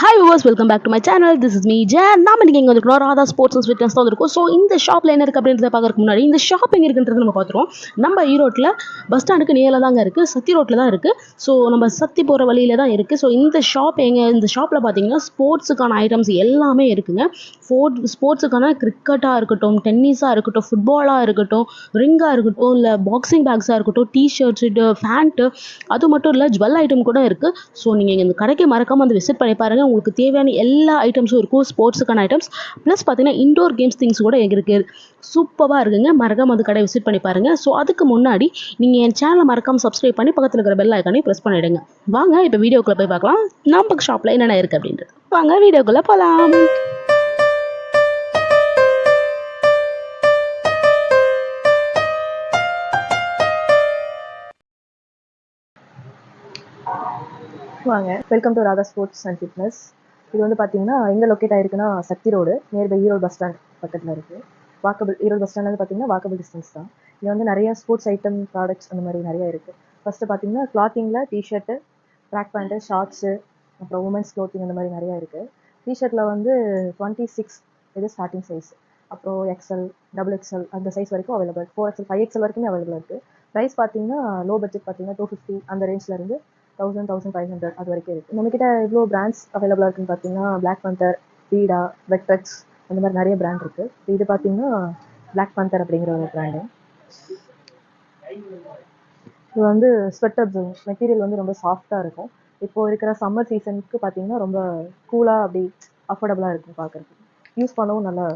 Hi viewers welcome back to my channel this is me Jane நாம இன்றைக்கி எங்கே Radha sports and fitness தான் இருக்கும் ஸோ இந்த ஷாப்பில் என்ன இருக்குது அப்படின்றத பார்க்கறதுக்கு முன்னாடி இந்த ஷாப் எங்கே இருக்குன்றது நம்ம பார்த்துருவோம். நம்ம ஈரோட்டில் பஸ் ஸ்டாண்டுக்கு நேரில் தாங்க இருக்குது சத்தி ரோட்டில் தான் இருக்குது ஸோ நம்ம சத்தி போகிற வழியில தான் இருக்குது ஸோ இந்த ஷாப் எங்கே இந்த ஷாப்பில் பார்த்தீங்கன்னா ஸ்போர்ட்ஸுக்கான ஐட்டம்ஸ் எல்லாமே இருக்குங்க. ஃபோர்ட் ஸ்போர்ட்ஸுக்கான கிரிக்கெட்டாக இருக்கட்டும் டென்னிஸாக இருக்கட்டும் ஃபுட்பாலாக இருக்கட்டும் ரிங்காக இருக்கட்டும் இல்லை பாக்ஸிங் பேக்ஸாக இருக்கட்டும் டி ஷர்ட்ஸு ஃபேண்ட்டு அது மட்டும் இல்லை ஜுவல் ஐட்டம் கூட இருக்குது ஸோ நீங்கள் இந்த கடைக்கு மறக்காமல் வந்து விசிட் பண்ணி பாருங்கள் உங்களுக்கு தேவையான எல்லா ஐட்டம்ஸும் இருக்கும் ஸ்போர்ட்ஸுக்கான ஐட்டம்ஸ் ப்ளஸ் பார்த்தீங்கன்னா இண்டோர் கேம்ஸ் திங்ஸ் கூட எங்கே இருக்குது சூப்பராக இருக்குங்க. மறக்காம வந்து கடை விசிட் பண்ணி பாருங்கள் ஸோ அதுக்கு முன்னாடி நீங்கள் என் சேனலை மறக்காமல் சப்ஸ்கிரைப் பண்ணி பக்கத்தில் இருக்கிற பெல் ஐக்கானே ப்ரெஸ் பண்ணிவிடுங்க வாங்க இப்போ வீடியோக்குள்ளே போய் பார்க்கலாம். நம்ம ஷாப்பில் என்னென்ன இருக்குது அப்படின்றது. வாங்க வீடியோக்குள்ளே போகலாம் வாங்க. Welcome to Radha sports and fitness இது வந்து பார்த்தீங்கன்னா எங்கே லொக்கேட் ஆயிருக்குன்னா Sakthi road nearby Erode bus stand பக்கத்தில் இருக்குது வாக்கபிள் ஈரோடு பஸ் ஸ்டாண்ட் பார்த்தீங்கன்னா வாக்கபிள் டிஸ்டன்ஸ் தான். இங்கே வந்து நிறைய ஸ்போர்ட்ஸ் ஐட்டம் ப்ராடக்ட்ஸ் அந்த மாதிரி நிறையா இருக்குது ஃபஸ்ட்டு பார்த்தீங்கன்னா கிளாத்திங்கில் T shirt track pant shorts அப்புறம் உமன்ஸ் க்ளோத்திங் அந்த மாதிரி நிறையா இருக்குது டிஷர்ட்டில் வந்து டுவெண்ட்டி சிக்ஸ் இது ஸ்டார்டிங் சைஸ் அப்புறம் எக்ஸ்எல் டபுள் எக்ஸ்எல் அந்த சைஸ் வரைக்கும் available four XL five XL வரைக்குமே அவைலபிள் இருக்குது ப்ரைஸ் பார்த்தீங்கன்னா லோ பட்ஜெட் பார்த்தீங்கன்னா டூ ஃபிஃப்டி அந்த ரேஞ்சில் இருந்து தௌசண்ட் தௌசண்ட் ஃபைவ் ஹண்ட்ரட் அது வரைக்கும் இருக்குது நம்மக்கிட்ட இவ்வளோ பிராண்ட்ஸ் அவைலபிளாக இருக்குன்னு பார்த்தீங்கன்னா பிளாக் பந்தர் பீடா வெட்ரெக்ஸ் அந்த மாதிரி நிறைய பிராண்ட் இருக்குது இது பார்த்தீங்கன்னா பிளாக் பந்தர் அப்படிங்கிற ஒரு பிராண்டு இது வந்து ஸ்வெட்டர் மெட்டீரியல் வந்து ரொம்ப சாஃப்டாக இருக்கும். இப்போ இருக்கிற சம்மர் சீசனுக்கு பார்த்தீங்கன்னா ரொம்ப கூலாக அப்படி அஃபோர்டபுளாக இருக்கும் பார்க்குறதுக்கு யூஸ் பண்ணவும் நல்லா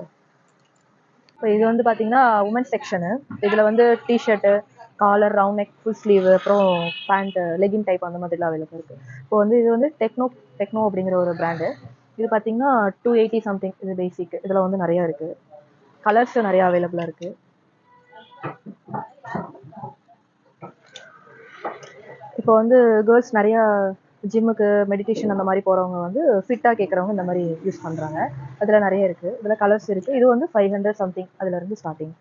இப்போ இது வந்து பார்த்தீங்கன்னா உமன்ஸ் செக்ஷனு இதில் வந்து T shirt collar round neck full sleeve அப்புறம் பேண்ட் லெகின் டைப் அந்த மாதிரிலாம் அவைலபிள் இருக்குது இப்போ வந்து இது வந்து டெக்னோ டெக்னோ அப்படிங்கிற ஒரு பிராண்டு இது பார்த்தீங்கன்னா டூ எயிட்டி சம்திங் இது பேசிக் இதில் வந்து நிறையா இருக்குது கலர்ஸ் நிறையா அவைலபிளாக இருக்குது இப்போ வந்து கேர்ள்ஸ் நிறையா ஜிம்முக்கு மெடிடேஷன் அந்த மாதிரி போகிறவங்க வந்து ஃபிட்டாக கேட்குறவங்க இந்த மாதிரி யூஸ் பண்ணுறாங்க அதில் நிறைய இருக்குது இதில் கலர்ஸ் இருக்குது இது வந்து ஃபைவ் ஹண்ட்ரட் சம்திங் அதுலேருந்து ஸ்டார்டிங்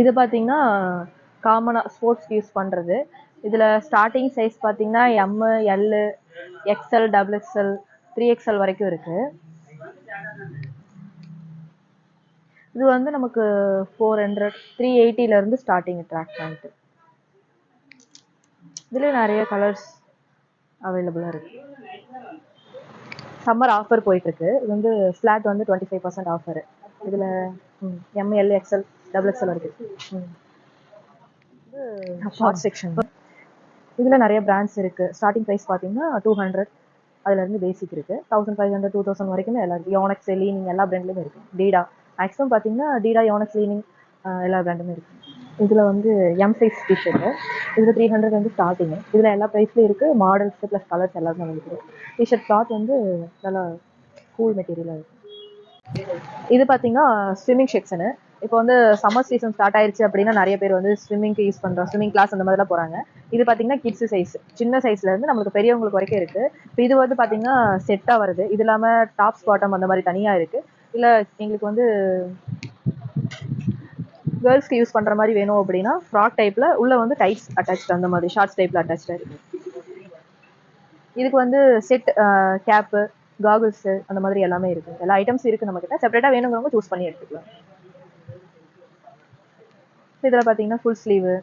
இது பார்த்தீங்கன்னா காமனாக ஸ்போர்ட்ஸ்க்கு யூஸ் பண்ணுறது இதில் ஸ்டார்டிங் சைஸ் பார்த்தீங்கன்னா M L XL double XL three XL வரைக்கும் இருக்குது இது வந்து நமக்கு ஃபோர் ஹண்ட்ரட் த்ரீ எயிட்டிலேருந்து ஸ்டார்டிங் ட்ராக் பண்ணிட்டு. இதுலேயும் நிறைய கலர்ஸ் அவைலபிளாக இருக்குது சம்மர் ஆஃபர் போயிட்டுருக்கு இது வந்து ஃப்ளாட் வந்து டுவெண்ட்டி ஃபைவ் பர்சன்ட் ஆஃபரு இதில் M L XL double XL இருக்குது ஷார்ட் செக்ஷன் இதில் நிறைய பிராண்ட்ஸ் இருக்குது ஸ்டார்டிங் ப்ரைஸ் பார்த்தீங்கன்னா டூ ஹண்ட்ரட் அதுலேருந்து பேசிக் இருக்குது thousand five hundred two thousand வரைக்குமே இருக்குது யோனக்ஸ் லீனிங் எல்லா பிராண்ட்லேயுமே இருக்குது டீடா மேக்ஸிமம் பார்த்தீங்கன்னா டீடா யோனக்ஸ் லீனிங் எல்லா பிராண்டுமே இருக்குது இதில் வந்து எம் சைஸ் டிஷர்ட்டு இதில் த்ரீ ஹண்ட்ரட் வந்து ஸ்டார்டிங்கு இதில் எல்லா ப்ரைஸ்லேயும் இருக்குது மாடல்ஸ் ப்ளஸ் கலர்ஸ் எல்லாமே இருக்குது டிஷர்ட் கிளாத் வந்து நல்லா கூல் மெட்டீரியலாக இருக்குது இது பார்த்தீங்கன்னா ஸ்விம்மிங் செக்ஷனு இப்போ வந்து சம்மர் சீசன் ஸ்டார்ட் ஆயிருச்சு அப்படின்னா நிறைய பேர் வந்து ஸ்விம்மிங்க்கு யூஸ் பண்ணுறோம் ஸ்விம்மிங் கிளாஸ் அந்த மாதிரிலாம் போகிறாங்க இது பார்த்தீங்கன்னா கிட்ஸ் சைஸ் சின்ன சைஸ்ல இருந்து நம்மளுக்கு பெரியவங்களுக்கு வரைக்கும் இருக்குது இப்போ இது வந்து பார்த்தீங்கன்னா செட்டாக வருது. இது இல்லாமல் டாப்ஸ் பாட்டம் அந்த மாதிரி தனியாக இருக்கு. இல்லை எங்களுக்கு வந்து கேர்ள்ஸ்க்கு யூஸ் பண்ணுற மாதிரி வேணும் அப்படின்னா ஃப்ராக் டைப்பில் உள்ளே வந்து டைட்ஸ் அட்டாச் அந்த மாதிரி ஷார்ட்ஸ் டைப்பில் அட்டாச்சாக இருக்கு. இதுக்கு வந்து செட் கேப்பு காகுல்ஸு அந்த மாதிரி எல்லாமே இருக்குது எல்லா ஐட்டம்ஸ் இருக்குது நம்மக்கிட்ட செப்பரேட்டாக வேணுங்கிறவங்க சூஸ் பண்ணி எடுத்துக்கலாம். இதில் பார்த்தீங்கன்னா full sleeve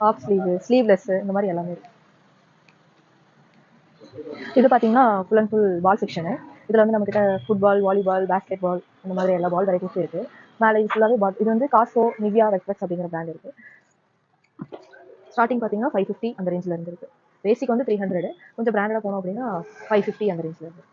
half sleeve sleeveless இந்த மாதிரி எல்லாமே இருக்குது இது பார்த்தீங்கன்னா full and full ball section இதில் வந்து நம்மக்கிட்ட ஃபுட்பால் வாலிபால் பேஸ்கெட் பால் இந்த மாதிரி எல்லா பால் வெரைட்டிஸும் இருக்குது மேலே இது ஃபுல்லாகவே பால் இது வந்து காசோ நிவியா வெக்வெக்ஸ் அப்படிங்கிற பிராண்ட் இருக்குது ஸ்டார்டிங் பார்த்தீங்கன்னா ஃபைவ் ஃபிஃப்டி அந்த ரேஞ்சில் இருந்து இருக்குது பேசிக் வந்து த்ரீ ஹண்ட்ரட் கொஞ்சம் பிராண்டடாக போனோம் அப்படின்னா ஃபைவ் ஃபிஃப்டி அந்த ரேஞ்சில் இருக்குது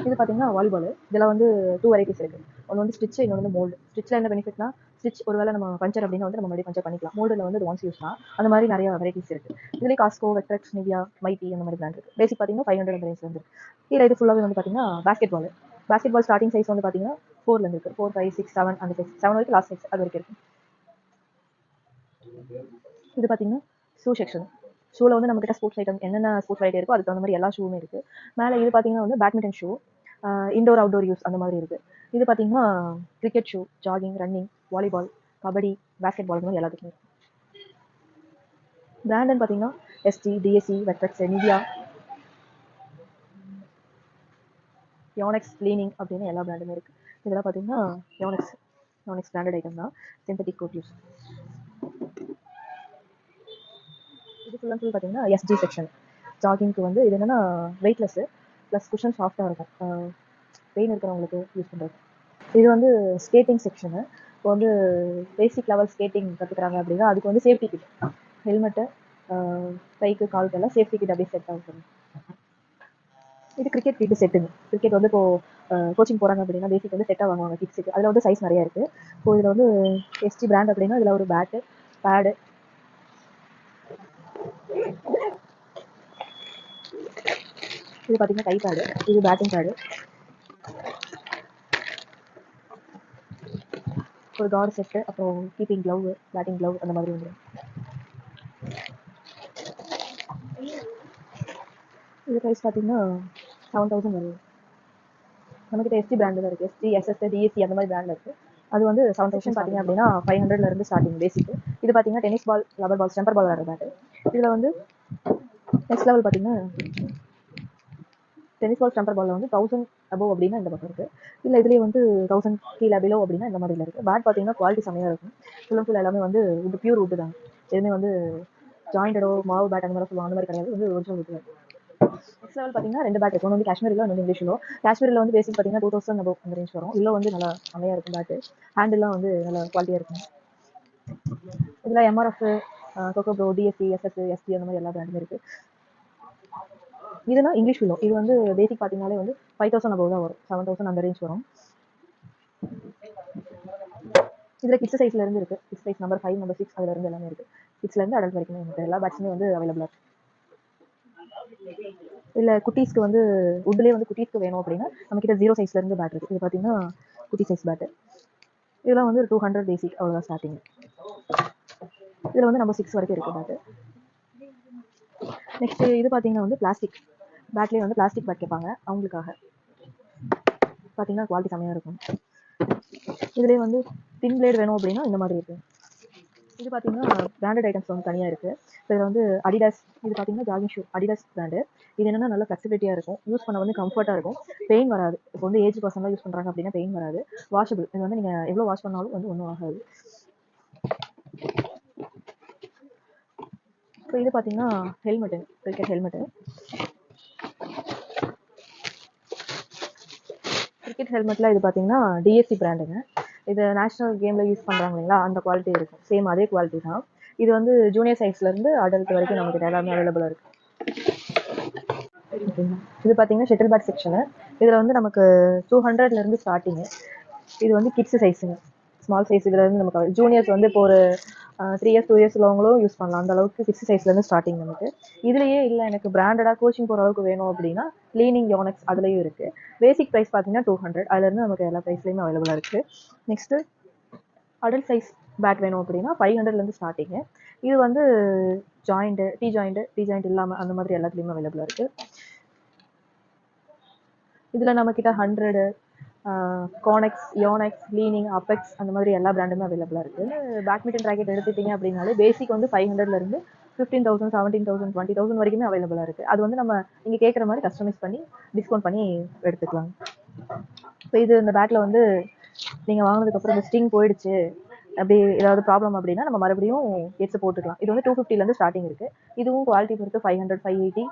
இது பார்த்தீங்கன்னா வாலிபால் இதில் வந்து டூ வெரைட்டிஸ் இருக்குது ஒன்று வந்து ஸ்டிச் இன்னொன்று வந்து மோல்டு ஸ்டிச்சில் என்ன பெனிஃபிட்னா ஸ்டிச் ஒருவேளை நம்ம பஞ்சர் அப்படின்னா வந்து நம்ம மறுபடியும் பஞ்சர் பண்ணிக்கலாம். மோல்டில் வந்து ஒன்ஸ் யூஸ் தான் அந்த மாதிரி நிறைய வெரைட்டிஸ் இருக்குது இதுலேயே காஸ்கோ வெட்ரெக்ஸ் நிவியா மைட்டி அந்த மாதிரி பிராண்ட் இருக்குது பேசிக் பார்த்தீங்கன்னா ஃபைவ் ஹண்ட்ரட் அந்த வந்து கீழே இது ஃபுல்லாகவே வந்து பார்த்தீங்கன்னா basketball basketball starting size வந்து பார்த்தீங்கன்னா ஃபோர்லேருந்து இருக்குது ஃபோர் ஃபைவ் சிக்ஸ் செவன் அந்த சைஸ் செவன் வரைக்கும் லாஸ்ட் சைஸ் அது வரைக்கும் இருக்குது இது பார்த்தீங்கன்னா ஷூ செக்ஷன் ஷூவில் வந்து நம்மகிட்ட ஸ்போர்ட்ஸ் ஐட்டம் என்னென்ன ஸ்போர்ட்ஸ் ஐட்டம் இருக்கோ அதுக்கு தகுந்த மாதிரி எல்லா ஷூவுமே இருக்குது மேலே இது பார்த்தீங்கன்னா வந்து badminton shoe indoor outdoor use அந்த மாதிரி இருக்குது இது பார்த்தீங்கன்னா cricket shoe jogging running volleyball kabaddi basketball இந்த மாதிரி எல்லாத்துக்குமே பிராண்டுன்னு பார்த்தீங்கன்னா SD DSC Vetrex Nivia Yonex cleaning அப்படின்னு எல்லா பிராண்டுமே இருக்குது இதெல்லாம் பார்த்தீங்கன்னா யோனெக்ஸ் யோனெக்ஸ் பிராண்டட் ஐட்டம் தான் சிந்தட்டிக் கோட் யூஸ் இது ஃபுல் அண்ட் ஃபுல் பார்த்தீங்கன்னா எஸ்ஜி செக்ஷன் ஜாகிங்க்கு வந்து இது என்னென்னா வெயிட்லெஸ்ஸு ப்ளஸ் குஷன் சாஃப்டாக இருக்கும். பெயின் இருக்கிறவங்களுக்கு யூஸ் பண்ணுறது இது வந்து ஸ்கேட்டிங் செக்ஷனு இப்போ வந்து பேசிக் லெவல் ஸ்கேட்டிங் கற்றுக்குறாங்க அப்படின்னா அதுக்கு வந்து சேஃப்டி கிட் ஹெல்மெட்டு கைக்கு காலுக்கு எல்லாம் சேஃப்டி கிட் அப்படியே செட் ஆகும் இது கிரிக்கெட் கிட்டு செட்டுங்க கிரிக்கெட் வந்து இப்போ கோச்சிங் போகிறாங்க அப்படின்னா பேசிக் வந்து செட்டாக வாங்குவாங்க கிட்ஸுக்கு அதில் வந்து சைஸ் நிறையா இருக்குது இப்போ இதில் வந்து எஸ்டி பிராண்ட் அப்படின்னா இதில் ஒரு பேட்டு பேடு இது பார்த்தீங்கன்னா கை பேடு இது பேட்டிங் பேடு ஒரு கார்டு செட்டு அப்புறம் கீப்பிங் க்ளவு பேட்டிங் க்ளவ் அந்த மாதிரி வந்துடும் இது ப்ரைஸ் பார்த்தீங்கன்னா செவன் தௌசண்ட் வருது நம்மக்கிட்ட எஸ்டி பிராண்டில் இருக்குது எஸ்டி எஸ்எஸ் டிஎஸ்சி அந்த மாதிரி பிராண்டில் இருக்குது அது வந்து செவன் தௌசண்ட் பார்த்தீங்க அப்படின்னா ஃபைவ் ஹண்ட்ரட்லேருந்து ஸ்டார்டிங் பேசிக் இது பார்த்தீங்கன்னா tennis ball rubber ball stumper ball விளாட்ற பேட்டு இதில் வந்து நெக்ஸ்ட் லெவல் பார்த்தீங்கன்னா டென்னிஸ் பால் ஸ்டம்பர் பாலில் வந்து தௌசண்ட் அபோவ் அப்படின்னா இந்த பக்கம் இருக்குது இல்லை இதுலேயே வந்து தௌசண்ட் கீழே பிலோ அப்படின்னா இந்த மாதிரில இருக்குது பேட் பார்த்தீங்கன்னா குவாலிட்டி செம்மையாக இருக்கும். ஃபுல் அண்ட் ஃபுல் எல்லாமே வந்து உட் பியூர் உட்டு தான். எதுவுமே வந்து ஜாயிண்டடோ மாவு பேட் அந்த மாதிரி சொல்லுவாங்க. அந்த மாதிரி கிடையாது. வந்து ஒரிஜினல் உட்டு தான். நெக்ஸ்ட் லெவல் பார்த்தீங்கன்னா ரெண்டு பேட் இருக்கும் ஒன்று வந்து காஷ்மீரில் ஒன்று வந்து காஷ்மீரில் வந்து பேசிக் பார்த்தீங்கன்னா டூ தௌசண்ட் அபோவ் அந்த ரேஞ்ச் வரும். இல்லை வந்து நல்லா அமையாக இருக்கும் பேட்டு ஹேண்டில்லாம் வந்து நல்லா குவாலிட்டியாக இருக்கும். இதில் MRF coco pro DSC SS SD அந்த மாதிரி எல்லா பிராண்டுமே இருக்குது இதுனா இங்கிலீஷ் வில்லோ இது வந்து பேசிக் பார்த்தீங்கனாலே வந்து ஃபைவ் தௌசண்ட் அபவ் தான் வரும். செவன் தௌசண்ட் அந்த ரேஞ்ச் வரும். இதில் கிட்ஸ் சைஸ்ல இருந்து இருக்கு. Kids size number five number six அதுல இருந்து எல்லாமே இருக்கு. கிட்ஸ்ல இருந்து அடல்ட் வரைக்கும் இருக்கு. எல்லா பேட்ஸுமே வந்து அவைலபிளா இருக்குது இல்லை குட்டீஸ்க்கு வந்து உட்லேயே வந்து குட்டீஸ்க்கு வேணும் அப்படின்னா நம்மக்கிட்ட ஜீரோ சைஸ்ல இருந்து பேட் இருக்குது இது பார்த்தீங்கன்னா குட்டி சைஸ் பேட்டு இதெல்லாம் வந்து டூ ஹண்ட்ரட் பேசிக் அவ்வளோதான் ஸ்டார்டிங் இதில் வந்து நம்ம சிக்ஸ் வரைக்கும் இருக்கு பேட்டு நெக்ஸ்ட் இது பார்த்தீங்கன்னா வந்து பிளாஸ்டிக் பேட்லேயே வந்து பிளாஸ்டிக் பேட் கேட்பாங்க அவங்களுக்காக. பார்த்தீங்கன்னா குவாலிட்டி கம்மியாக இருக்கும். இதுலேயே வந்து தின் பிளேட் வேணும் அப்படின்னா இந்த மாதிரி இருக்குது இது பார்த்தீங்கன்னா பிராண்டட் ஐட்டம்ஸ் வந்து தனியாக இருக்குது இதில் வந்து அடிடாஸ் இது பார்த்தீங்கன்னா ஜாகிங் ஷூ அடிடாஸ் பிராண்டு இது என்னென்னா நல்ல ஃப்ளெக்சிபிலிட்டியாக இருக்கும். யூஸ் பண்ண வந்து கம்ஃபர்ட்டாக இருக்கும். பெயின் வராது. இப்போ வந்து ஏஜ் பர்சன்லாம் யூஸ் பண்ணுறாங்க அப்படின்னா பெயின் வராது. வாஷபிள் இது வந்து நீங்கள் எவ்வளோ வாஷ் பண்ணாலும் வந்து ஒன்றும் ஆகாது. இப்போ இது பார்த்தீங்கன்னா ஹெல்மெட்டு கிரிக்கெட் ஹெல்மெட்டு கிரிக்கெட் ஹெல்மெட்டில் இது பார்த்தீங்கன்னா டிஎஸ்சி பிராண்டுங்க இது நேஷனல் கேமில் யூஸ் பண்ணுறாங்க இல்லைங்களா? அந்த குவாலிட்டி இருக்கும். சேம் அதே குவாலிட்டி தான். இது வந்து ஜூனியர் சைஸ்லேருந்து அடல்ட் வரைக்கும் நமக்கு எல்லாமே அவைலபிளாக இருக்குது இது பார்த்தீங்கன்னா ஷட்டில் பேட் செக்ஷனு இதில் வந்து நமக்கு டூ ஹண்ட்ரட்லேருந்து ஸ்டார்டிங்கு இது வந்து கிட்ஸு சைஸுங்க ஸ்மால் சைஸ் இதுலேருந்து நமக்கு ஜூனியர்ஸ் வந்து இப்போ ஒரு த்ரீ இயர்ஸ் டூ இயர்ஸ் உள்ளவங்களும் யூஸ் பண்ணலாம். அந்த அளவுக்கு சிக்ஸ் சைஸ்லேருந்து ஸ்டார்டிங் நமக்கு. இதுலேயே இல்லை எனக்கு பிராண்டடாக கோச்சிங் போகிற அளவுக்கு வேணும் அப்படின்னா லீனிங் யோனக்ஸ் அதுலேயும் இருக்குது பேசிக் ப்ரைஸ் பார்த்தீங்கன்னா டூ ஹண்ட்ரட் அதுலேருந்து நமக்கு எல்லா ப்ரைஸ்லேயுமே அவைலபிளாக இருக்குது நெக்ஸ்ட்டு அடல்ட் சைஸ் பேட் வேணும் அப்படின்னா ஃபைவ் ஹண்ட்ரட்லேருந்து ஸ்டார்டிங்கு இது வந்து joint T joint T joint இல்லாமல் அந்த மாதிரி எல்லாத்துலேயுமே அவைலபிளாக இருக்குது இதில் நம்மக்கிட்ட hundred Konex Yonex Li Ning Apex அந்த மாதிரி எல்லா பிராண்டுமே அவைலபிளாக இருக்குது பேட்மிண்டன் ராக்கெட் எடுத்துட்டீங்க அப்படின்னாலே பேசிக் வந்து ஃபைவ் ஹண்ட்ரட்லேருந்து fifteen thousand seventeen thousand twenty thousand வரைக்குமே அவைலபிளாக இருக்குது அது வந்து நம்ம நீங்கள் கேட்குற மாதிரி கஸ்டமைஸ் பண்ணி டிஸ்கவுண்ட் பண்ணி எடுத்துக்கலாம். இப்போ இது இந்த பேட்டில் வந்து நீங்கள் வாங்கினதுக்கப்புறம் இந்த ஸ்டிங் போயிடுச்சு. அப்படி ஏதாவது ப்ராப்ளம் அப்படின்னா நம்ம மறுபடியும் எட்ஸ் போட்டுக்கலாம். இது வந்து டூ ஃபிஃப்டிலேருந்து ஸ்டார்டிங் இருக்குது இதுவும் குவாலிட்டி பொறுத்து five hundred five eighty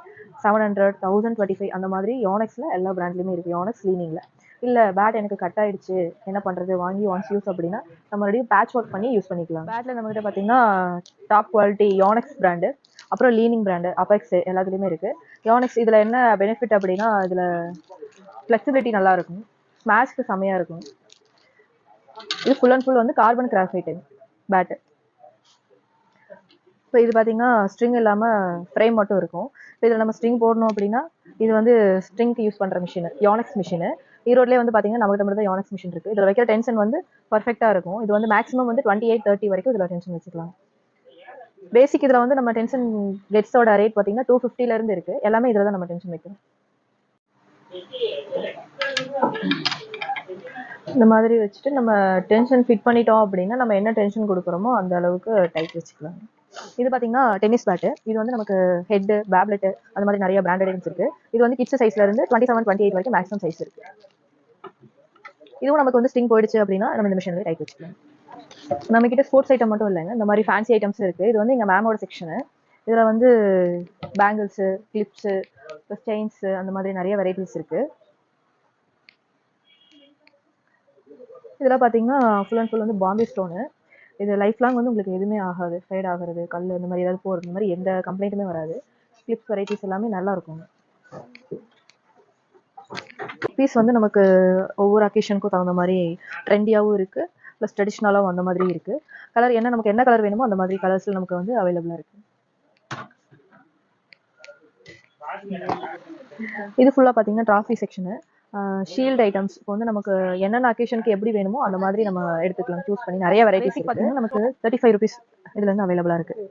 seven hundred thousand twenty five அந்த மாதிரி யோனெக்ஸில் எல்லா பிராண்ட்லேயுமே இருக்குது யோனெக்ஸ் லீனிங்கில் இல்லை பேட் எனக்கு கட் ஆயிடுச்சு. என்ன பண்ணுறது வாங்கி ஒன்ஸ் யூஸ் அப்படின்னா நம்ம மறுபடியும் பேட்ச் ஒர்க் பண்ணி யூஸ் பண்ணிக்கலாம். பேட்டில் நம்மகிட்ட பார்த்தீங்கன்னா டாப் குவாலிட்டி யோனெக்ஸ் பிராண்டு அப்புறம் லீனிங் பிராண்டு அபெக்ஸ் எல்லாத்துலேயுமே இருக்குது யோனெக்ஸ் இதில் என்ன பெனிஃபிட் அப்படின்னா இதில் ஃப்ளெக்சிபிலிட்டி நல்லா இருக்கும். ஸ்மாஷ்க்கு செம்மையாக இருக்கும். இது ஃபுல் அண்ட் ஃபுல் வந்து கார்பன் கிராஃபைட்டு பேட்டு இப்போ இது பார்த்தீங்கன்னா ஸ்ட்ரிங் இல்லாமல் ஃப்ரேம் மட்டும் இருக்கும். இப்போ இதில் நம்ம ஸ்ட்ரிங் போடணும் அப்படின்னா இது வந்து ஸ்ட்ரிங்க்கு யூஸ் பண்ணுற மிஷின் யோனெக்ஸ் மிஷினு ஈரோட்லேயே வந்து பார்த்தீங்கன்னா நம்மகிட்ட மட்டும் தான் யோனக்ஸ் மிஷின் இருக்குது இதில் வைக்கிற டென்ஷன் வந்து பர்ஃபெக்டாக இருக்கும். இது வந்து மேக்ஸிமம் வந்து டுவெண்ட்டி எயிட் தேர்ட்டி வரைக்கும் இதில் டென்ஷன் வச்சுக்கலாம். பேசிக் இதில் வந்து நம்ம டென்ஷன் கெட்ஸோட ரேட் பார்த்தீங்கன்னா டூ ஃபிஃப்டிலேருந்து இருக்குது எல்லாமே இதில் தான் நம்ம டென்ஷன் வைக்கிறோம் இந்த மாதிரி வச்சுட்டு நம்ம டென்ஷன் ஃபிட் பண்ணிட்டோம் அப்படின்னா நம்ம என்ன டென்ஷன் கொடுக்குறோமோ அந்த அளவுக்கு டைட் வச்சுக்கலாம். இது பார்த்தீங்கன்னா டென்னிஸ் பேட்டு இது வந்து நமக்கு ஹெட்டு பேப்லெட் அந்த மாதிரி நிறைய பிராண்டட் ஐட்டம்ஸ் இருக்கு. இது வந்து கிட்ஸ் சைஸ்ல இருந்து டுவெண்ட்டி செவன் டுவெண்ட்டி எயிட் வரைக்கும் மேக்ஸிமம் சைஸ் இருக்கு. இதுவும் நமக்கு வந்து ஸ்டிங் போயிடுச்சு அப்படின்னா நம்ம இந்த மிஷினில் டைப் வச்சுக்கலாம். நம்ம கிட்ட ஸ்போர்ட்ஸ் ஐட்டம் மட்டும் இல்லைங்க. இந்த மாதிரி ஃபேன்சி ஐட்டம்ஸ் இருக்கு. இது வந்து எங்க மேமோட செக்ஷனு இதுல வந்து பேங்கிள்ஸு கிளிப்ஸு செயின்ஸு அந்த மாதிரி நிறைய வெரைட்டிஸ் இருக்கு. இதெல்லாம் பார்த்தீங்கன்னா ஃபுல் அண்ட் ஃபுல் வந்து பாம்பே ஸ்டோனு இது லைஃப் லாங் வந்து உங்களுக்கு எதுவுமே ஆகாது. ஃபேட் ஆகிறது கல் இந்த மாதிரி ஏதாவது போகிறது இந்த மாதிரி எந்த கம்ப்ளைண்ட்டுமே வராது. கிளிப்ஸ் வெரைட்டிஸ் எல்லாமே நல்லா இருக்கும் பீஸ் வந்து நமக்கு ஒவ்வொரு அக்கேஷனுக்கும் தகுந்த மாதிரி ட்ரெண்டியாகவும் இருக்குது ப்ளஸ் ட்ரெடிஷ்னலாகவும் அந்த மாதிரி இருக்குது கலர் என்ன நமக்கு என்ன கலர் வேணுமோ அந்த மாதிரி கலர்ஸில் நமக்கு வந்து அவைலபிளாக இருக்குது இது ஃபுல்லாக பார்த்தீங்கன்னா ட்ராஃபி செக்ஷனு ஷீல்ட் ஐட்டம்ஸ் இப்போ வந்து நமக்கு என்னென்ன அக்கேஷனுக்கு எப்படி வேணுமோ அந்த மாதிரி நம்ம எடுத்துக்கலாம். சூஸ் பண்ணி நிறைய வெரைட்டிஸ் பார்த்தீங்கன்னா நமக்கு தேர்ட்டி ஃபைவ் ருபீஸ் இதுலேருந்து அவைலபிளாக இருக்குது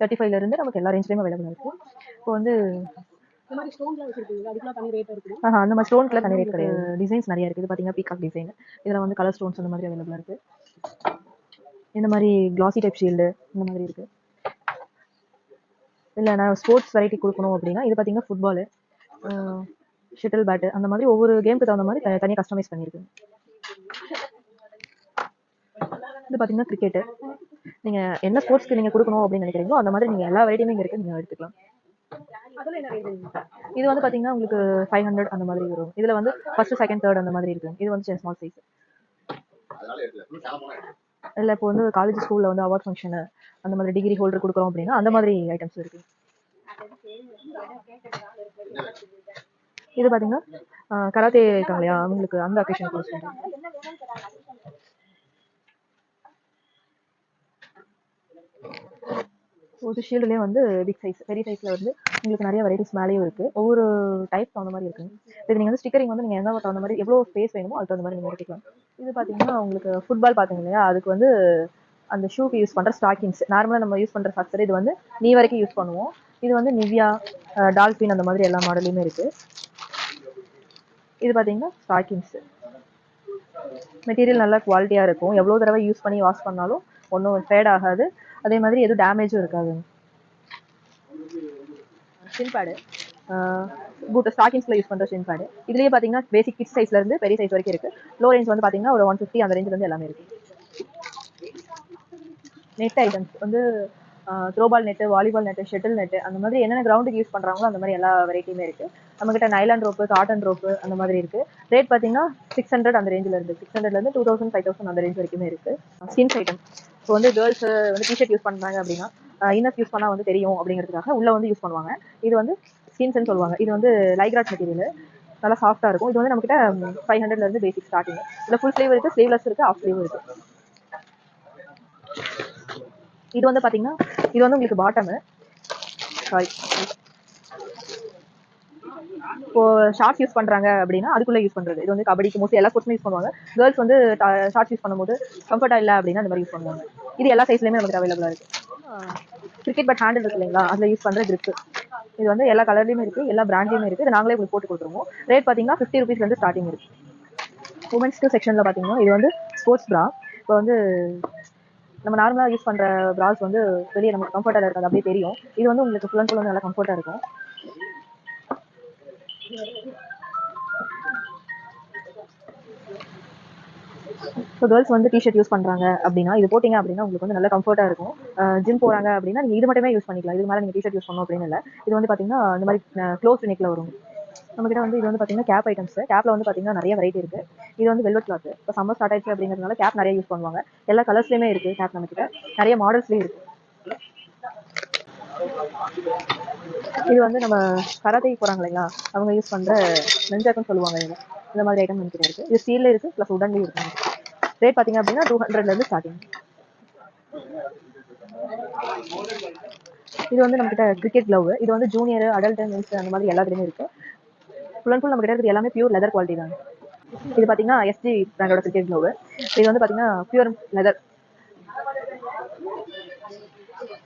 தேர்ட்டி ஃபைவ்லேருந்து நமக்கு எல்லா ரேஞ்ச்லேயும் அவைலபிளாக இருக்குது இப்போ வந்து ஆஹா அந்த மாதிரி ஸ்டோன்ஸ்ல தனி ரேட் கிடையாது. டிசைன்ஸ் நிறைய இருக்குது. பார்த்தீங்கன்னா பீகாக் டிசைன் இதில் வந்து கலர் ஸ்டோன்ஸ் அந்த மாதிரி அவைலபிளாக இருக்குது இந்த மாதிரி கிளாசி டைப் ஷீல்டு இந்த மாதிரி இருக்குது இல்லை நான் ஸ்போர்ட்ஸ் வெரைட்டி கொடுக்கணும் அப்படின்னா இது பார்த்தீங்கன்னா ஃபுட்பாலு ஷட்டில் பேட்டு அந்த மாதிரி ஒவ்வொரு கேமுக்கு தகுந்த மாதிரி தனியாக கஸ்டமைஸ் பண்ணியிருக்கு இது பார்த்தீங்கன்னா கிரிக்கெட்டு நீங்கள் என்ன ஸ்போர்ட்ஸ்க்கு நீங்கள் கொடுக்கணும் அப்படின்னு நினைக்கிறீங்களோ அந்த மாதிரி நீங்கள் எல்லா வெரைட்டியுமே இங்கே இருக்குது நீங்கள் எடுத்துக்கலாம். இது வந்து பார்த்தீங்கன்னா உங்களுக்கு ஃபைவ் ஹண்ட்ரட் அந்த மாதிரி வரும். இதில் வந்து ஃபர்ஸ்ட் செகண்ட் தேர்ட் அந்த மாதிரி இருக்கு. இது வந்து ஸ்மால் சைஸ் இல்லை இப்போ வந்து காலேஜ் ஸ்கூலில் வந்து அவார்ட் ஃபங்க்ஷனு அந்த மாதிரி டிகிரி ஹோல்டர் கொடுக்குறோம் அப்படின்னா அந்த மாதிரி ஐட்டம்ஸ் இருக்கு. இது பார்த்தீங்கன்னா கராத்தே இருக்காங்க இல்லையா? அவங்களுக்கு அந்த அக்கேஷன் யூஸ் பண்ணுறாங்க ஒரு ஷீல்டுலேயே வந்து பிக் சைஸ் பெரிய சைஸில் வந்து உங்களுக்கு நிறைய வெரைட்டிஸ் மேலேயும் இருக்குது ஒவ்வொரு டைப் தகுந்த மாதிரி இருக்குங்க. இது நீங்கள் வந்து ஸ்டிக்கரிங் வந்து நீங்கள் எந்த தகுந்த மாதிரி எவ்வளோ ஸ்பேஸ் வேணுமோ அதுக்கு தகுந்த மாதிரி நீங்கள் எடுத்துக்கலாம். இது பார்த்தீங்கன்னா உங்களுக்கு ஃபுட்பால் பார்த்தீங்க இல்லையா? அதுக்கு வந்து அந்த ஷூக்கு யூஸ் பண்ணுற ஸ்டாக்கிங்ஸ் நார்மலாக நம்ம யூஸ் பண்ணுற ஸ்ட்ரக்சர் இது வந்து நீ வரைக்கும் யூஸ் பண்ணுவோம். இது வந்து நிவ்யா டால்ஃபின் அந்த மாதிரி எல்லா மாடலையுமே இருக்குது இது பார்த்தீங்கன்னா ஸ்டாக்கிங்ஸ் மெட்டீரியல் நல்லா குவாலிட்டியாக இருக்கும். எவ்வளோ தடவை யூஸ் பண்ணி வாஷ் பண்ணாலும் ஒன்றும் ஃபேட் ஆகாது. அதே மாதிரி எதுவும் டேமேஜும் இருக்காது. ஷின் பேடு பூட் ஸ்டாக்கிங்ஸில் யூஸ் பண்ணுற ஷின் பேடு இதுலேயே பார்த்தீங்கன்னா பேசிக் கிட் சைஸ்லேருந்து பெரிய சைஸ் வரைக்கும் இருக்குது லோ ரேஞ்ச் வந்து பார்த்தீங்கன்னா ஒரு ஒன் ஃபிஃப்டி அந்த ரேஞ்சில் எல்லாமே இருக்குது நெட் ஐட்டம்ஸ் வந்து throwball net volleyball net shuttle net அந்த மாதிரி என்னென்ன கிரவுண்டுக்கு யூஸ் பண்ணுறாங்களோ அந்த மாதிரி எல்லா வெரைட்டியுமே இருக்குது நம்மக்கிட்ட நைலாண்ட் ரோப்பு காட்டன் ரோப்பு அந்த மாதிரி இருக்குது ரேட் பார்த்தீங்கன்னா சிக்ஸ் ஹண்ட்ரட் அந்த ரேஞ்சில் இருக்குது சிக்ஸ் ஹண்ட்ரட்லேருந்து டூ தௌசண்ட் ஃபைவ் தௌசண்ட் அந்த ரேஞ்ச் வரைக்குமே இருக்குது ஸ்கின்ஸ் ஐட்டம் இப்போ வந்து கேர்ள்ஸ் வந்து டிஷர்ட் யூஸ் பண்ணுறாங்க அப்படின்னா இன்னர்ஸ் யூஸ் பண்ணால் வந்து தெரியும் அப்படிங்கிறதுக்காக உள்ளே வந்து யூஸ் பண்ணுவாங்க. இது வந்து ஸ்கின்ஸ்ன்னு சொல்லுவாங்க. இது வந்து லைக்ராட் மெட்டீரியல் நல்லா சாஃப்டாக இருக்கும். இது வந்து நம்மக்கிட்ட ஃபைவ் ஹண்ட்ரட்லேருந்து பேசிக் ஸ்டார்டிங் இதில் ஃபுல் ஸ்லீவ் இருக்குது ஸ்லீவ்லெஸ் இருக்குது ஆஃப் ஸ்லீவ் இருக்குது இது வந்து பாத்தீங்கன்னா இது வந்து உங்களுக்கு பாட்டமு சாரி இப்போ ஷார்ட்ஸ் யூஸ் பண்றாங்க அப்படின்னா அதுக்குள்ள யூஸ் பண்றது. இது வந்து கபடிக்கு மோஸ்ட்லி எல்லா ஸ்போர்ட்ஸுமே யூஸ் பண்ணுவாங்க. கேர்ள்ஸ் வந்து ஷார்ட்ஸ் யூஸ் பண்ணும்போது கம்ஃபர்டா இல்லை அப்படின்னா அந்த மாதிரி யூஸ் பண்ணுவாங்க. இது எல்லா சைஸ்லயுமே நமக்கு அவைலபிளா இருக்கு. கிரிக்கெட் பட் ஹேண்டில் இருக்கு இல்லைங்களா? அதுல யூஸ் பண்ற grip இது வந்து எல்லா கலர்லயுமே இருக்கு எல்லா பிராண்ட்லயுமே இருக்கு. இது நாங்களே உங்களுக்கு போட்டு கொடுத்துருவோம். ரேட் பாத்தீங்கன்னா ஃபிஃப்டி ருபீஸ்ல இருந்து ஸ்டார்டிங் இருக்கு. உமன்ஸ்க்கு செக்ஷன்ல பாத்தீங்கன்னா இது வந்து ஸ்போர்ட்ஸ் ப்ரா இப்போ வந்து நம்ம நார்மலாக யூஸ் பண்ணுற ப்ராஸ் வந்து வெளியே நமக்கு கம்ஃபர்ட்டாக இருக்காது அப்படியே தெரியும். இது வந்து உங்களுக்கு ஃபுல் அண்ட் ஃபுல் வந்து நல்லா கம்ஃபர்ட்டாக இருக்கும். ஸோ கேர்ள்ஸ் வந்து டிஷர்ட் யூஸ் பண்ணுறாங்க அப்படின்னா இது போட்டிங்க அப்படின்னா உங்களுக்கு வந்து நல்ல கம்ஃபர்ட்டாக இருக்கும். ஜிம் போகிறாங்க அப்படின்னா நீங்கள் இது மட்டுமே யூஸ் பண்ணிக்கலாம். இது மேலே நீங்கள் டிஷர்ட் யூஸ் பண்ணணும் அப்படின்னு இல்லை. இது வந்து பார்த்தீங்கன்னா இந்த மாதிரி க்ளோஸ் நெக்கில் வரும். நம்மகிட்ட வந்து இது வந்து பார்த்தீங்கன்னா கேப் ஐட்டம்ஸ் கேப்ல வந்து பார்த்தீங்கன்னா நிறைய வெரைட்டி இருக்கு. இது வந்து வெல்வெட் கிளாத் இப்போ சம்மர் ஸ்டார்ட் ஆயிடுச்சு அப்படிங்கிறதுனால கேப் நிறைய யூஸ் பண்ணுவாங்க. எல்லா கலர்ஸ்லயுமே இருக்கு கேப் நம்மக்கிட்ட நிறைய மாடல்ஸ்லயும் இருக்கு. இது வந்து நம்ம கராத்தேக்கு போறாங்க இல்லைங்களா? அவங்க யூஸ் பண்ற நெஞ்சாக்குன்னு சொல்லுவாங்க இது. இந்த மாதிரி ஐட்டம் நம்மகிட்ட இருக்கு. இது ஸ்டீலில் இருக்கு ப்ளஸ் உடன்லயும் இருக்குது ரேட் பாத்தீங்க அப்படின்னா டூ ஹண்ட்ரட்ல இருந்து ஸ்டார்டிங் இது வந்து நம்மகிட்ட கிரிக்கெட் க்ளவ் இது வந்து ஜூனியர் அடல்ட் மென்ஸ் அந்த மாதிரி எல்லாத்துலயுமே இருக்கு. ஃபுல் அண்ட் ஃபுல் நம்ம கிட்ட எல்லாமே பியூர் லெதர் குவாலிட்டி தான் இது பாத்தீங்கன்னா எஸ்ஜி பிராண்டோட கிரிக்கெட் க்ளோவு இது வந்து பார்த்தீங்கன்னா பியூர் லெதர்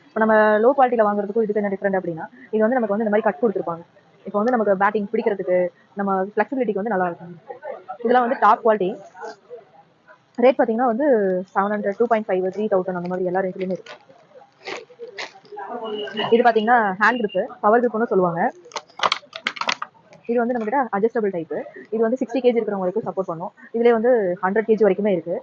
இப்போ நம்ம லோ குவாலிட்டியில் வாங்குறதுக்கும் இதுக்கு என்ன டிஃப்ரெண்ட் அப்படின்னா இது வந்து நமக்கு வந்து இந்த மாதிரி கட் கொடுத்துருப்பாங்க. இப்போ வந்து நமக்கு பேட்டிங் பிடிக்கிறதுக்கு நம்ம ஃப்ளெக்சிபிலிட்டிக்கு வந்து நல்லா இருக்கும். இதெல்லாம் வந்து டாப் குவாலிட்டி ரேட் பார்த்தீங்கன்னா வந்து seven hundred two point five three thousand அந்த மாதிரி எல்லா ரேட்லையுமே இருக்கு. இது பார்த்தீங்கன்னா ஹேண்ட் கிரிப்பு பவர் கிரிப்புன்னு சொல்லுவாங்க. இது வந்து நம்மகிட்ட அட்ஜஸ்டபிள் டைப்பு இது வந்து சிக்ஸ்டி கேஜி இருக்கிறவங்களுக்கு சப்போர்ட் பண்ணும். இதுலேயே வந்து ஹண்ட்ரட் கேஜி வரைக்குமே இருக்கு.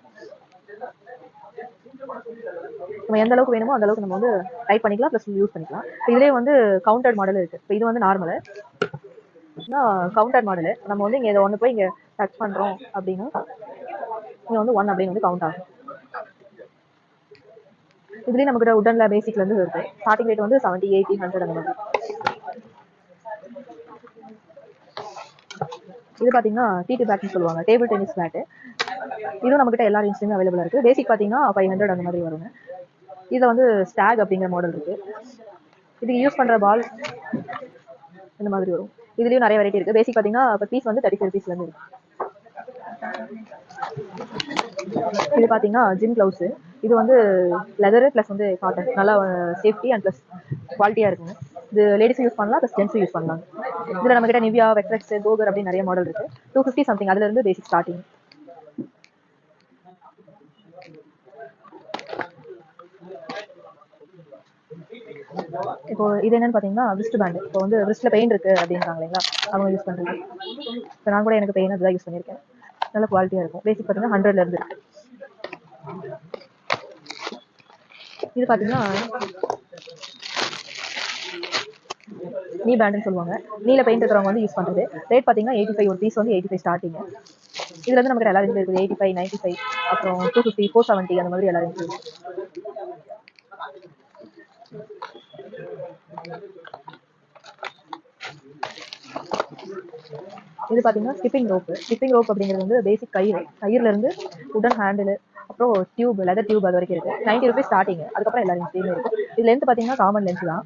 நம்ம எந்த அளவுக்கு வேணுமோ அந்த அளவுக்கு நம்ம வந்து டைப் பண்ணிக்கலாம் ப்ளஸ் யூஸ் பண்ணிக்கலாம். இதுலேயே வந்து கவுண்டர் மாடல் இருக்கு. இப்போ இது வந்து நார்மலு கவுண்டர் மாடலு நம்ம வந்து இங்கே இதை ஒன்று போய் இங்கே டச் பண்ணுறோம் அப்படின்னா இங்கே வந்து ஒன் அப்படின்னு வந்து கவுண்ட் ஆகும். இதுலேயும் நம்மக்கிட்ட உடனில் பேசிக்லேருந்து இருந்து ஸ்டார்டிங் ரேட் வந்து செவன்ட்டி எயிட்டி ஹண்ட்ரட் அந்த மாதிரி. இது பார்த்தீங்கன்னா டிடி பேட்னு சொல்லுவாங்க. டேபிள் டென்னிஸ் பேட்டு இதுவும் நம்மக்கிட்ட எல்லா ரேஞ்ச்லையுமே அவைலபிளாக இருக்குது பேசிக் பார்த்தீங்கன்னா ஃபைவ் ஹண்ட்ரட் அந்த மாதிரி வருங்க. இதில் வந்து ஸ்டாக் அப்படிங்கிற மாடல் இருக்குது இதுக்கு யூஸ் பண்ணுற பால் இந்த மாதிரி வரும். இதுலேயும் நிறைய வெரைட்டி இருக்குது பேசிக் பார்த்தீங்கன்னா இப்போ பீஸ் வந்து தேர்ட்டி ஃபைவ் பீஸ்லேருந்து இருக்கு. இது பார்த்தீங்கன்னா ஜிம் க்ளவுஸு இது வந்து லெதரு ப்ளஸ் வந்து காட்டன் நல்லா சேஃப்டி அண்ட் ப்ளஸ் குவாலிட்டியாக இருக்குங்க. இது லேடிஸும் யூஸ் பண்ணலாம் ப்ளஸ் ஜென்ஸும் யூஸ் பண்ணலாம். இதில் நம்மக்கிட்ட நிவ்யா வெக்ரெக்ஸ் கோகர் அப்படின்னு நிறைய மாடல் இருக்குது டூ ஃபிஃப்டி சம்திங் அதுலேருந்து பேசிக் ஸ்டார்டிங் இப்போ இது என்னன்னு பாத்தீங்கன்னா விஸ்ட் பேண்ட் இப்போ வந்து விஸ்ட்ல பெயின் இருக்கு அப்படின்றாங்க இல்லைங்களா? அவங்க யூஸ் பண்றது. இப்போ நான் கூட எனக்கு பெயின் அதுதான் யூஸ் பண்ணியிருக்கேன். நல்ல குவாலிட்டியா இருக்கும். பேசிக் பார்த்தீங்கன்னா ஹண்ட்ரட்ல இருந்து. இது பாத்தீங்கன்னா நீ பேண்ட்னு சொல்லுவாங்க. நீல பெயிண்ட் இருக்கிறவங்க வந்து யூஸ் பண்ணுறது ரேட் பார்த்தீங்கன்னா எயிட்டி ஃபைவ் ஒரு பீஸ் வந்து எயிட்டி ஃபைவ் ஸ்டார்டிங் இதுல வந்து நமக்கு எல்லா ரேஞ்சில் இருக்குது. எயிட்டி ஃபைவ் நைன்ட்டி ஃபைவ் அப்புறம் டூ ஃபிஃப்டி ஃபோர் செவன்ட்டி அந்த மாதிரி எல்லா ரேஞ்சில் இது பார்த்தீங்கன்னா ஸ்கிப்பிங் ரோப்பு ஸ்கிப்பிங் ரோப் அப்படிங்கிறது வந்து பேசிக் கயிறு. கயிறுல இருந்து உடன் ஹேண்டில் அப்புறம் டியூப் லெதர் டியூப் அது வரைக்கும் இருக்குது நைன்ட்டி ருபீஸ் ஸ்டார்டிங் அதுக்கப்புறம் எல்லா ரேஞ்ச்லையுமே இருக்கும் இது லென்த் பார்த்தீங்கன்னா காமன் லென்ஸ் தான்.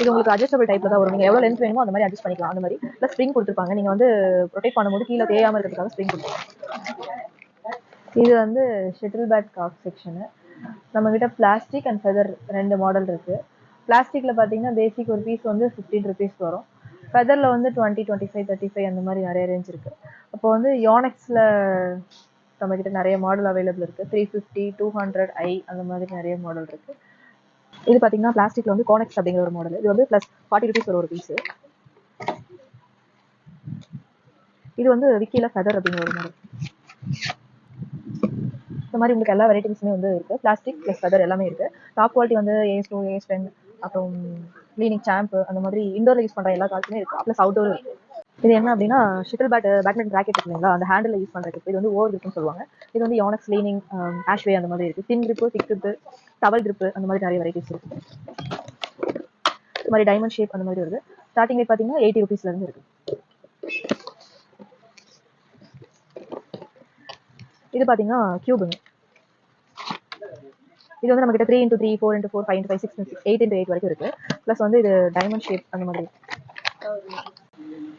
இது உங்களுக்கு அட்ஜஸ்டபிள் டைப்ல தான் வரும். நீங்க எவ்வளவு லென்த் வேணுமோ அந்த மாதிரி அட்ஜஸ்ட் பண்ணிக்கலாம். அந்த மாதிரி ப்ளஸ் ஸ்ப்ரிங் கொடுத்துருப்பாங்க. நீங்க வந்து ரொட்டேட் பண்ணும்போது கீழே தேயாம இருக்கிறதுக்காக ஸ்ப்ரிங் கொடுத்துருப்பாங்க இது வந்து ஷட்டில் பேட் காக் செக்ஷனு நம்ம கிட்ட பிளாஸ்டிக் அண்ட் ஃபெதர் ரெண்டு மாடல் இருக்கு. பிளாஸ்டிக்ல பாத்தீங்கன்னா பேசிக் ஒரு பீஸ் வந்து ஃபிஃப்டீன் ருபீஸ் வரும். ஃபெதர்ல வந்து twenty twenty five thirty five அந்த மாதிரி நிறைய ரேஞ்ச் இருக்கு. அப்போ வந்து யோனெக்ஸ்ல நம்ம கிட்ட நிறைய மாடல் அவைலபிள் இருக்கு. த்ரீ ஃபிஃப்டி டூ ஹண்ட்ரட் ஐ அந்த மாதிரி நிறைய மாடல் இருக்கு. இது பாத்தீங்கன்னா பிளாஸ்டிக்ல வந்து கோனெக்ஸ் அப்படிங்கிற ஒரு மாடல் இது வந்து ப்ளஸ் ஃபார்ட்டி ருபீஸ் ஒரு பீஸ் இது வந்து விக்கில ஃபெதர் அப்படிங்கிற ஒரு மாடல் இந்த மாதிரி உங்களுக்கு எல்லா வெரைட்டிஸுமே வந்து இருக்கு. பிளாஸ்டிக் ப்ளஸ் ஃபெதர் எல்லாமே இருக்கு. டாப் குவாலிட்டி வந்து ஏஸ் டூ ஏஸ் டென் அப்புறம் கிளீனிக் சாம்பு அந்த மாதிரி இண்டோர்ல யூஸ் பண்ற எல்லா காலத்துலயும் இருக்கு. ப்ளஸ் அவுட்டோர் இருக்கு. இது என்ன அப்படின்னா ஷிட்டில் பேட் பேட்மிண்டன் ராக்கெட் இருக்கு இல்லைங்களா? அந்த ஹேண்டில் யூஸ் பண்ணுறதுக்கு இது வந்து ஓவர் கிரிப்னு சொல்லுவாங்க. இது வந்து யோனக்ஸ் லீனிங் ஆஷ்வே அந்த மாதிரி இருக்கு. Thin grip thick grip towel grip அந்த மாதிரி நிறைய வெரைட்டிஸ் இருக்கு. இது மாதிரி டைமண்ட் ஷேப் அந்த மாதிரி வருது. ஸ்டார்டிங் ரேட் பார்த்தீங்கன்னா எயிட்டி ருபீஸ்லேருந்து இருந்து இருக்கு. இது பார்த்தீங்கன்னா கியூபுங்க இது வந்து நம்மகிட்ட three into three four into four five into five six six eight into eight வரைக்கும் இருக்குது ப்ளஸ் வந்து இது டைமண்ட் ஷேப் அந்த மாதிரி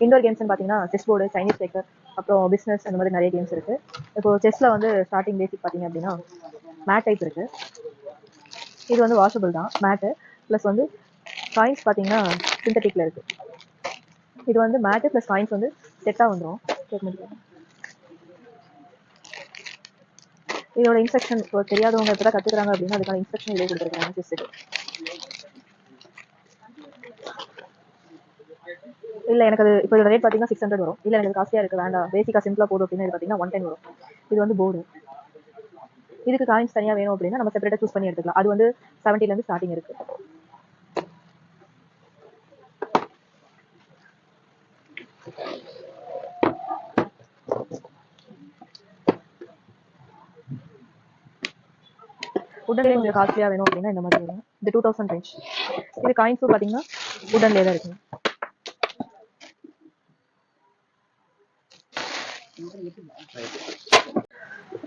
இண்டோர் கேம்ஸ்னு பார்த்தீங்கன்னா செஸ் போர்டு சைனீஸ் பேக்கர் அப்புறம் பிஸ்னஸ் அந்த மாதிரி நிறைய கேம்ஸ் இருக்கு. இப்போ செஸ்ல வந்து ஸ்டார்டிங் பேசிக் பார்த்தீங்க அப்படின்னா மேட் டைப் இருக்கு. இது வந்து வாஷபிள் தான் மேட்டு ப்ளஸ் வந்து காயின்ஸ் பார்த்தீங்கன்னா சிந்தட்டிக்ல இருக்கு. இது வந்து மேட்டு ப்ளஸ் காயின்ஸ் வந்து செட்டாக வந்துடும் இதோட இன்ஸ்ட்ரக்ஷன் இப்போ தெரியாதவங்க இப்போ தான் கற்றுக்குறாங்க அப்படின்னா அதுக்கான இன்ஸ்ட்ரக்ஷன் இதே கொடுத்துருக்காங்க செஸ்ஸுக்கு இல்லை எனக்கு அது இப்போ இதோட ரேட் பார்த்தீங்கன்னா சிக்ஸ் ஹண்ட்ரட் வரும். இல்லை எனக்கு காஸ்ட்லியாக இருக்குது வேண்டாம். பேசிக்காக சிம்பிளாக போதும் அப்படின்னா இது பார்த்தீங்கன்னா ஒன் டென் வரும். இது வந்து போர்டு இதுக்கு காயின்ஸ் தனியாக வேணும் அப்படின்னா நம்ம செப்பரேட்டாக சூஸ் பண்ணி எடுத்துக்கலாம். அது வந்து செவன்ட்டிலேருந்து ஸ்டார்டிங் இருக்கு. உடனே கொஞ்சம் காஸ்ட்லியாக வேணும் அப்படின்னா இந்த மாதிரி வரும். இது டூ தௌசண்ட் ரேஞ்ச் இது காயின்ஸும் பார்த்தீங்கன்னா உடன்லேயே தான் இருக்குங்க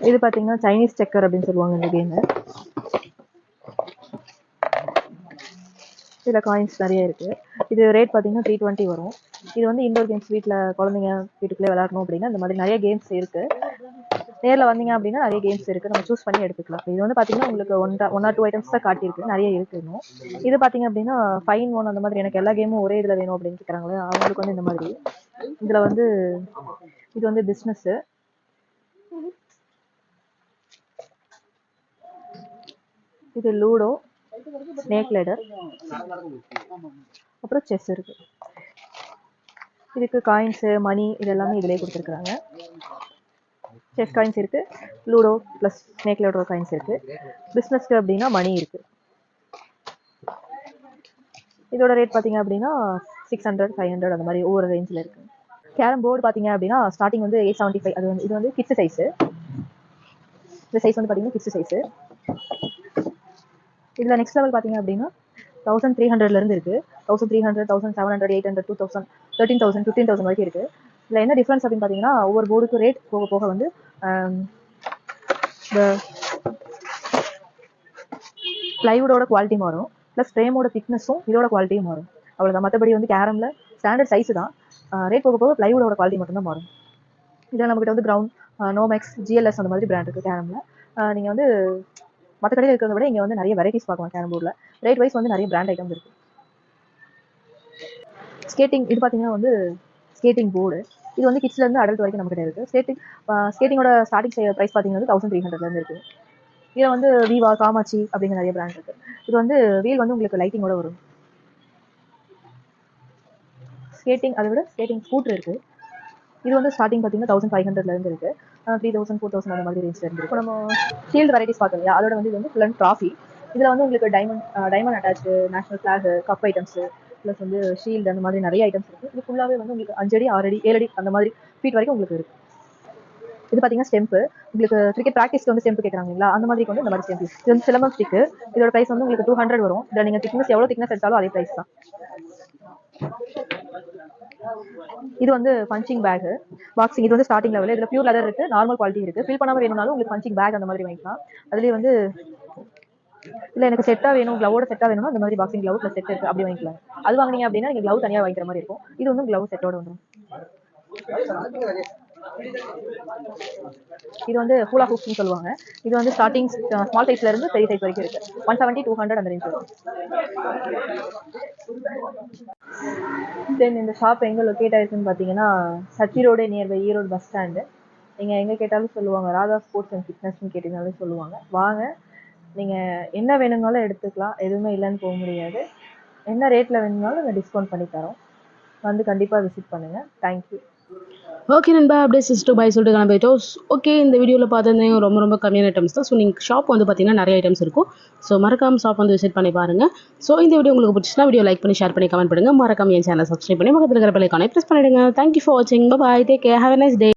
இது பார்த்தீங்கன்னா சைனீஸ் செக்கர் அப்படின்னு சொல்லுவாங்க இந்த கேமு இதில் காயின்ஸ் நிறைய இருக்கு. இது ரேட் பார்த்தீங்கன்னா த்ரீ டுவெண்ட்டி வரும். இது வந்து இண்டோர் கேம்ஸ் வீட்டில் குழந்தைங்க வீட்டுக்குள்ளே விளாடணும் அப்படின்னா இந்த மாதிரி நிறைய கேம்ஸ் இருக்கு. நேரில் வந்தீங்க அப்படின்னா நிறைய கேம்ஸ் இருக்கு. நம்ம சூஸ் பண்ணி எடுத்துக்கலாம். இது வந்து பார்த்தீங்கன்னா உங்களுக்கு one one or two items தான் காட்டியிருக்கு. நிறைய இருக்கு இன்னும். இது பார்த்தீங்க அப்படின்னா ஃபைன் ஒன் அந்த மாதிரி எனக்கு எல்லா கேமும் ஒரே இதில் வேணும் அப்படின்னு கேட்குறாங்களே அவங்களுக்கு வந்து இந்த மாதிரி. இதில் வந்து இது வந்து பிஸ்னஸ்ஸு இது லூடோ ஸ்னேக் லேடர் அப்புறம் செஸ் இருக்கு. இதுக்கு காயின்ஸு மணி இது எல்லாமே இதிலே கொடுத்துருக்குறாங்க. செஸ் காயின்ஸ் இருக்கு. Ludo plus snake ladder coins இருக்கு. பிஸ்னஸ்க்கு அப்படின்னா மணி இருக்கு. இதோட ரேட் பார்த்தீங்க அப்படின்னா சிக்ஸ் ஹண்ட்ரட் ஃபைவ் ஹண்ட்ரட் அந்த மாதிரி ஒவ்வொரு ரேஞ்சில் இருக்கு. கேரம் போர்டு பார்த்தீங்க அப்படின்னா ஸ்டார்டிங் வந்து எயிட் செவன்ட்டி ஃபைவ் அது வந்து இது வந்து கிட்ஸ் சைஸு இந்த சைஸ் வந்து பார்த்தீங்கன்னா கிட்ஸ் சைஸு இதில் நெக்ஸ்ட் லெவல் பார்த்தீங்க அப்படின்னா தௌசண்ட் த்ரீ ஹண்ட்ரட்லேருந்து இருக்குது thousand three hundred thousand seven hundred eight hundred two thousand thirteen thousand fifteen thousand வரைக்கும் இருக்குது இதில் என்ன டிஃப்ரென்ஸ் அப்படின்னு பார்த்தீங்கன்னா ஒவ்வொரு போர்டுக்கு ரேட் போக போக வந்து um, இந்த ப்ளைவுடோட குவாலிட்டி மாறும். ப்ளஸ் ஃப்ரேமோட திக்னஸும் இதோட குவாலிட்டியும் மாறும். அவ்வளோதான் மற்றபடி வந்து கேரமில் ஸ்டாண்டர்ட் சைஸு தான். ரேட் போக போக ப்ளைவுடோட குவாலிட்டி மட்டும்தான் மாறும். இதில் நம்மகிட்ட வந்து கிரவுண்ட் நோமேக்ஸ் ஜிஎல்எஸ் அந்த மாதிரி பிராண்ட் இருக்குது கேரமில் நீங்கள் வந்து மற்ற கடையில் இருக்கிறத விட இங்கே வந்து நிறைய வெரைட்டிஸ் பார்க்கலாம் கேரம் ரேட் வைஸ் வந்து நிறைய பிராண்ட் ஐட்டம்ஸ் இருக்குது ஸ்கேட்டிங் இது பார்த்தீங்கன்னா வந்து ஸ்கேட்டிங் போர்டு இது வந்து கிட்ஸ்லேருந்து அடல்ட் வரைக்கும் நம்மகிட்ட இருக்குது ஸ்கேட்டிங் ஸ்கேட்டிங்கோட ஸ்டார்டிங் ப்ரைஸ் பார்த்தீங்கன்னா வந்து தௌசண்ட் த்ரீ ஹண்ட்ரட்லேருந்து இருக்குது இதில் வந்து விவா காமாச்சி அப்படிங்கிற நிறைய பிராண்ட் இருக்குது இது வந்து வீல் வந்து உங்களுக்கு லைட்டிங்கோட வரும். ஸ்கேட்டிங் அதை விட ஸ்கேட்டிங் ஸ்கூட்டர் இருக்குது இது வந்து ஸ்டார்டிங் பார்த்தீங்கன்னா தௌசண்ட் ஃபைவ் ஹண்ட்ரட்லேருந்து இருக்குது த்ரீ தௌசண்ட் ஃபோர் தௌசண்ட் அந்த மாதிரி ரேஞ்சில் இருந்து இப்போ நம்ம ஷீல்டு வெரைட்டிஸ் பார்த்தோம் இல்லையா? அதோட வந்து இது வந்து ஃபுல் அண்ட் ட்ராஃபி இதில் வந்து உங்களுக்கு diamond diamond attach national flag cup items plus வந்து ஷீல்டு அந்த மாதிரி நிறைய ஐட்டம்ஸ் இருக்குது இது ஃபுல்லாகவே வந்து உங்களுக்கு அஞ்சடி ஆறடி ஏழடி அந்த மாதிரி ஃபீட் வரைக்கும் உங்களுக்கு இருக்குது இது பார்த்தீங்கன்னா ஸ்டெம்பு உங்களுக்கு கிரிக்கெட் ப்ராக்டிஸ்க்கு வந்து ஸ்டெம்ப் கேட்குறாங்களா அந்த மாதிரி வந்து இந்த மாதிரி ஸ்டெம்ப் இது வந்து சிலம்பம் ஸ்டிக்கு இதோட ப்ரைஸ் வந்து உங்களுக்கு டூ ஹண்ட்ரட் வரும். இதில் நீங்கள் திக்னஸ் எவ்வளோ திக்னஸ் எடுத்தாலும் அதே ப்ரைஸ் தான். இது வந்து பஞ்சிங் பேக் பாக்ஸிங் இது வந்து ஸ்டார்டிங் லெவல் இதில் பியூர் லெதர் இருக்கு. நார்மல் குவாலிட்டி இருக்கு. ஃபில் பண்ணாம வேணும்னாலும் உங்களுக்கு பஞ்சிங் பேக் அந்த மாதிரி வாங்கிக்கலாம். அதுலேயே வந்து இல்லை எனக்கு செட்டாக வேணும் க்ளவோட செட்டாக வேணும்னா அந்த மாதிரி பாக்ஸிங் க்ளவ் ப்ளஸ் செட் இருக்கு. அப்படி வாங்கிக்கலாம். அது வாங்கினீங்க அப்படின்னா நீங்கள் க்ளவ் தனியாக வாங்கிக்கிற மாதிரி இருக்கும். இது வந்து க்ளவ் செட்டோட வந்துடும் இது வந்து ஃபுல்லா ஹூப்ஸ்னு சொல்லுவாங்க. இது வந்து ஸ்டார்டிங் ஸ்மால் சைஸ்ல இருந்து பெரிய சைஸ் வரைக்கும் இருக்கு. ஒன் செவன்ட்டி டூ ஹண்ட்ரட் அந்த ரேஞ்ச் வரும். தென் இந்த ஷாப் எங்கே லொக்கேட் ஆயிருக்குன்னு பார்த்தீங்கன்னா Sathy road nearby Erode bus stand நீங்கள் எங்கே கேட்டாலும் சொல்லுவாங்க ராதா ஸ்போர்ட்ஸ் அண்ட் ஃபிட்னஸ்னு கேட்டிங்கனாலும் சொல்லுவாங்க. வாங்க நீங்கள் என்ன வேணும்னாலும் எடுத்துக்கலாம். எதுவுமே இல்லைன்னு போக முடியாது. என்ன ரேட்டில் வேணும்னாலும் நாங்கள் டிஸ்கவுண்ட் பண்ணி தரோம். வந்து கண்டிப்பாக விசிட் பண்ணுங்கள் தேங்க்யூ ஓகே நண்பா அப்படியே சிஸ்டர் பாய் சொல்லிட்டு கிளம்பிட்டோம். ஓகே இந்த வீடியோவில் பார்த்துருந்தீங்க ரொம்ப ரொம்ப கம்மியான ஐட்டம்ஸ் தான். ஸோ நீங்கள் ஷாப் வந்து பார்த்தீங்கன்னா நிறைய ஐட்டம்ஸ் இருக்கும். ஸோ மறக்காம ஷாப் வந்து விசிட் பண்ணி பாருங்கள் ஸோ இந்த வீடியோ உங்களுக்கு பிடிச்சினா வீடியோ லைக் பண்ணி ஷேர் பண்ணி கமெண்ட் பண்ணுங்கள் மறக்காம என் சேனல் சப்ஸ்கிரைப் பண்ணி பக்கத்தில் இருக்கிற பிள்ளைக்கான ப்ரெஸ் பண்ணிவிடுங்க தேங்க்யூ ஃபார் வாட்சிங் bye take care have nice day